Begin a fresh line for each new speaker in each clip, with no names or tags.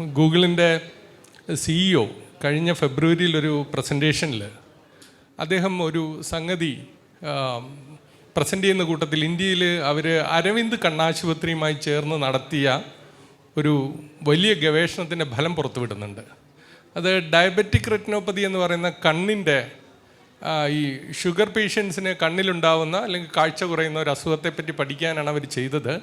ഗൂഗിളിന്റെ സിഇഒ കഴിഞ്ഞ ഫെബ്രുവരിയിൽ ഒരു പ്രസന്റേഷനിൽ അദ്ദേഹം ഒരു സംഗതി പ്രസന്റ് ചെയ്യുന്ന കൂട്ടത്തിൽ ഇന്ത്യയിൽ അവർ അരവിന്ദ് കണ്ണാശുപത്രിയുമായി ചേർന്ന് നടത്തിയ ഒരു വലിയ ഗവേഷണത്തിന്റെ ഫലം പുറത്തുവിടുന്നുണ്ട്. അത് ഡയബറ്റിക് റെറ്റിനോപ്പതി എന്ന് പറയുന്ന കണ്ണിന്റെ ഈ ഷുഗർ പേഷ്യൻസിന് കണ്ണിലുണ്ടാവുന്ന അല്ലെങ്കിൽ കാഴ്ച കുറയുന്ന ഒരു അസുഖത്തെപ്പറ്റി പഠിക്കാനാണ് അവർ ചെയ്തത്.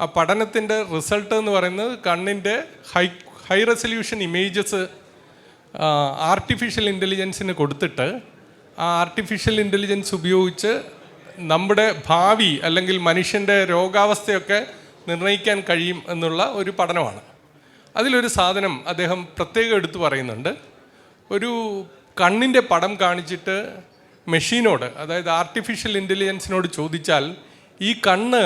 ആ പഠനത്തിന്റെ റിസൾട്ട് എന്ന് പറയുന്നത് കണ്ണിന്റെ high high resolution images artificial ഇന്റലിജൻസിന് കൊടുത്തിട്ട് ആ ആർട്ടിഫിഷ്യൽ ഇന്റലിജൻസ് ഉപയോഗിച്ച് നമ്മുടെ ഭാവി അല്ലെങ്കിൽ മനുഷ്യന്റെ രോഗാവസ്ഥയൊക്കെ നിർണയിക്കാൻ കഴിയും എന്നുള്ള ഒരു പഠനമാണ്. അതിലൊരു സാധനം അദ്ദേഹം പ്രത്യേകം എടുത്തു പറയുന്നുണ്ട്. ഒരു കണ്ണിന്റെ പടം കാണിച്ചിട്ട് മെഷീനോട് അതായത് ആർട്ടിഫിഷ്യൽ ഇന്റലിജൻസിനോട് ചോദിച്ചാൽ ഈ കണ്ണ്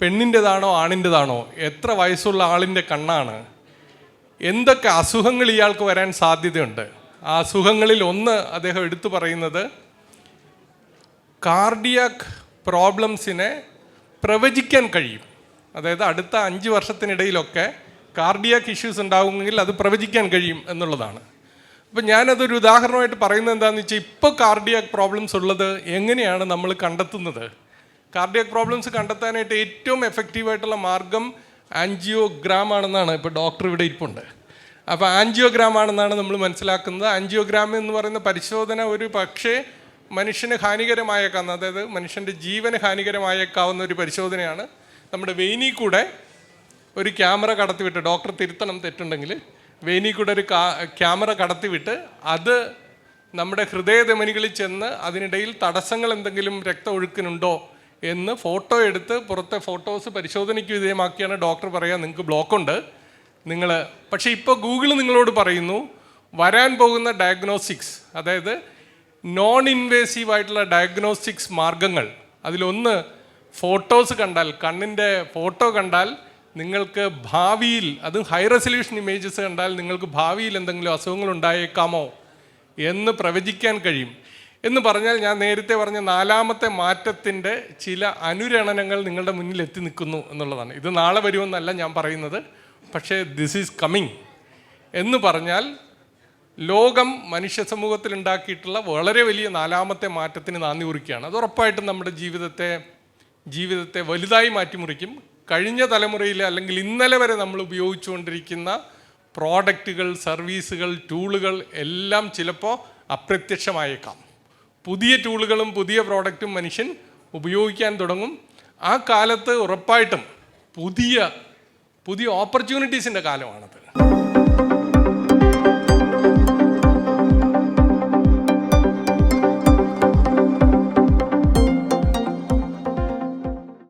പെണ്ണിന്റെതാണോ ആണിന്റെതാണോ എത്ര വയസ്സുള്ള ആളിന്റെ കണ്ണാണ്? എന്തൊക്കെ അസുഖങ്ങൾ ഇയാൾക്ക് വരാൻ സാധ്യതയുണ്ട്? ആ അസുഖങ്ങളിൽ ഒന്ന് അദ്ദേഹം എടുത്തു പറയുന്നത് കാർഡിയാക് പ്രോബ്ലംസിനെ പ്രവചിക്കാൻ കഴിയും. അതായത് അടുത്ത അഞ്ച് വർഷത്തിനിടയിലൊക്കെ കാർഡിയാക് ഇഷ്യൂസ് ഉണ്ടാകുമെങ്കിൽ അത് പ്രവചിക്കാൻ കഴിയും എന്നുള്ളതാണ്. അപ്പം ഞാനതൊരു ഉദാഹരണമായിട്ട് പറയുന്നത് എന്താണെന്ന് വെച്ചാൽ ഇപ്പോൾ കാർഡിയാക് പ്രോബ്ലംസ് ഉള്ളത് എങ്ങനെയാണ് നമ്മൾ കണ്ടെത്തുന്നത്? കാർഡിയാക് പ്രോബ്ലംസ് കണ്ടെത്താനായിട്ട് ഏറ്റവും എഫക്റ്റീവായിട്ടുള്ള മാർഗം ആൻജിയോഗ്രാം ആണെന്നാണ്. ഇപ്പോൾ ഡോക്ടർ ഇവിടെ ഇരിപ്പുണ്ട്. അപ്പോൾ ആൻജിയോഗ്രാം ആണെന്നാണ് നമ്മൾ മനസ്സിലാക്കുന്നത്. ആൻജിയോഗ്രാം എന്ന് പറയുന്ന പരിശോധന ഒരു പക്ഷേ മനുഷ്യന് ഹാനികരമായേക്കാവുന്ന അതായത് മനുഷ്യന്റെ ജീവന് ഹാനികരമായേക്കാവുന്ന ഒരു പരിശോധനയാണ്. നമ്മുടെ വെയിനിൽ കൂടെ ഒരു ക്യാമറ കടത്തിവിട്ട് ഡോക്ടർ തിരുത്തണം തെറ്റുണ്ടെങ്കിൽ വെയിനിൽ കൂടെ ഒരു ക്യാമറ കടത്തിവിട്ട് അത് നമ്മുടെ ഹൃദയധമനികളിൽ ചെന്ന് അതിനിടയിൽ തടസ്സങ്ങൾ എന്തെങ്കിലും രക്തമൊഴുക്കിനുണ്ടോ എന്ന് ഫോട്ടോ എടുത്ത് പുറത്തെ ഫോട്ടോസ് പരിശോധനയ്ക്ക് വിധേയമാക്കിയാണ് ഡോക്ടർ പറയുക നിങ്ങൾക്ക് ബ്ലോക്കുണ്ട്. നിങ്ങൾ പക്ഷേ ഇപ്പോൾ ഗൂഗിൾ നിങ്ങളോട് പറയുന്നു വരാൻ പോകുന്ന ഡയഗ്നോസ്റ്റിക്സ് അതായത് നോൺ ഇൻവേസീവ് ആയിട്ടുള്ള ഡയഗ്നോസ്റ്റിക്സ് മാർഗങ്ങൾ. അതിലൊന്ന് ഫോട്ടോസ് കണ്ടാൽ കണ്ണിന്റെ ഫോട്ടോ കണ്ടാൽ നിങ്ങൾക്ക് ഭാവിയിൽ അതും ഹൈ റെസൊല്യൂഷൻ ഇമേജസ് കണ്ടാൽ നിങ്ങൾക്ക് ഭാവിയിൽ എന്തെങ്കിലും അസുഖങ്ങൾ ഉണ്ടായേക്കാമോ എന്ന് പ്രവചിക്കാൻ കഴിയും. എന്ന് പറഞ്ഞാൽ ഞാൻ നേരത്തെ പറഞ്ഞ നാലാമത്തെ മാറ്റത്തിന്റെ ചില അനുരണനങ്ങൾ നിങ്ങളുടെ മുന്നിൽ എത്തി നിൽക്കുന്നു എന്നുള്ളതാണ്. ഇത് നാളെ വരുമെന്നല്ല ഞാൻ പറയുന്നത്. പക്ഷേ ദിസ് ഈസ് കമ്മിങ് എന്ന് പറഞ്ഞാൽ ലോകം മനുഷ്യ സമൂഹത്തിൽ ഉണ്ടാക്കിയിട്ടുള്ള വളരെ വലിയ നാലാമത്തെ മാറ്റത്തിന് നാന്ദി കുറിക്കുകയാണ്. അത് ഉറപ്പായിട്ടും നമ്മുടെ ജീവിതത്തെ ജീവിതത്തെ വലുതായി മാറ്റിമുറിക്കും. കഴിഞ്ഞ തലമുറയിൽ അല്ലെങ്കിൽ ഇന്നലെ വരെ നമ്മൾ ഉപയോഗിച്ചുകൊണ്ടിരിക്കുന്ന പ്രോഡക്റ്റുകൾ സർവീസുകൾ ടൂളുകൾ എല്ലാം ചിലപ്പോൾ അപ്രത്യക്ഷമായേക്കാം. പുതിയ ടൂളുകളും പുതിയ പ്രോഡക്റ്റും മനുഷ്യൻ ഉപയോഗിക്കാൻ തുടങ്ങും. ആ കാലത്ത് ഉറപ്പായിട്ടും പുതിയ പുതിയ ഓപ്പർച്യൂണിറ്റീസിന്റെ കാലമാണത്.